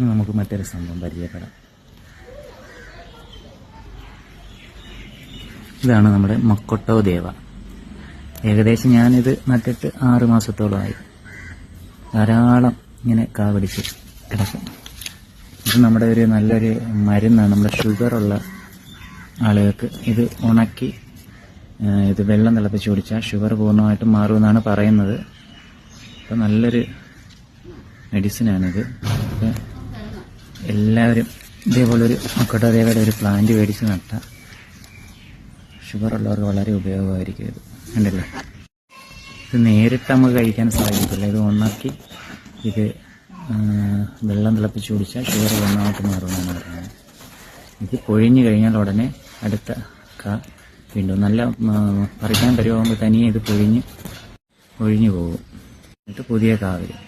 നമുക്ക് മറ്റൊരു സംഭവം പരിചയപ്പെടാം. ഇതാണ് നമ്മുടെ മക്കൊട്ടോ ദേവ. ഏകദേശം ഞാനിത് നട്ടിട്ട് ആറ് മാസത്തോളമായി. ധാരാളം ഇങ്ങനെ കാവടിച്ച് കിടക്കും. ഇത് നമ്മുടെ ഒരു നല്ലൊരു മരുന്നാണ്. നമ്മുടെ ഷുഗറുള്ള ആളുകൾക്ക് ഇത് ഉണക്കി ഇത് വെള്ളം തിളപ്പിച്ച് കുടിച്ചാൽ ഷുഗർ പൂർണമായിട്ടും മാറുമെന്നാണ് പറയുന്നത്. അപ്പം നല്ലൊരു മെഡിസിനാണിത് അപ്പോൾ എല്ലാവരും ഇതേപോലൊരു മക്കോട്ടദേവയുടെ ഒരു പ്ലാന്റ് മേടിച്ച് നട്ടാൽ ഷുഗർ ഉള്ളവർക്ക് വളരെ ഉപയോഗമായിരിക്കും ഇത്. ഉണ്ടല്ലേ ഇത് നേരിട്ട് നമുക്ക് കഴിക്കാൻ സാധിക്കത്തില്ല. ഇത് ഉണക്കി ഇത് വെള്ളം തിളപ്പിച്ച് കുടിച്ചാൽ ഷുഗർ ഒന്നാമത്തെ മാറുമെന്നാണ് പറയുന്നത്. ഇത് പൊഴിഞ്ഞു കഴിഞ്ഞാൽ ഉടനെ അടുത്ത കാ വീണ്ടും നല്ല പറിക്കാൻ പരുവാകുമ്പോൾ തനിയെ ഇത് പൊഴിഞ്ഞ് ഒഴിഞ്ഞു പോകും. എന്നിട്ട് പുതിയ കാ വരും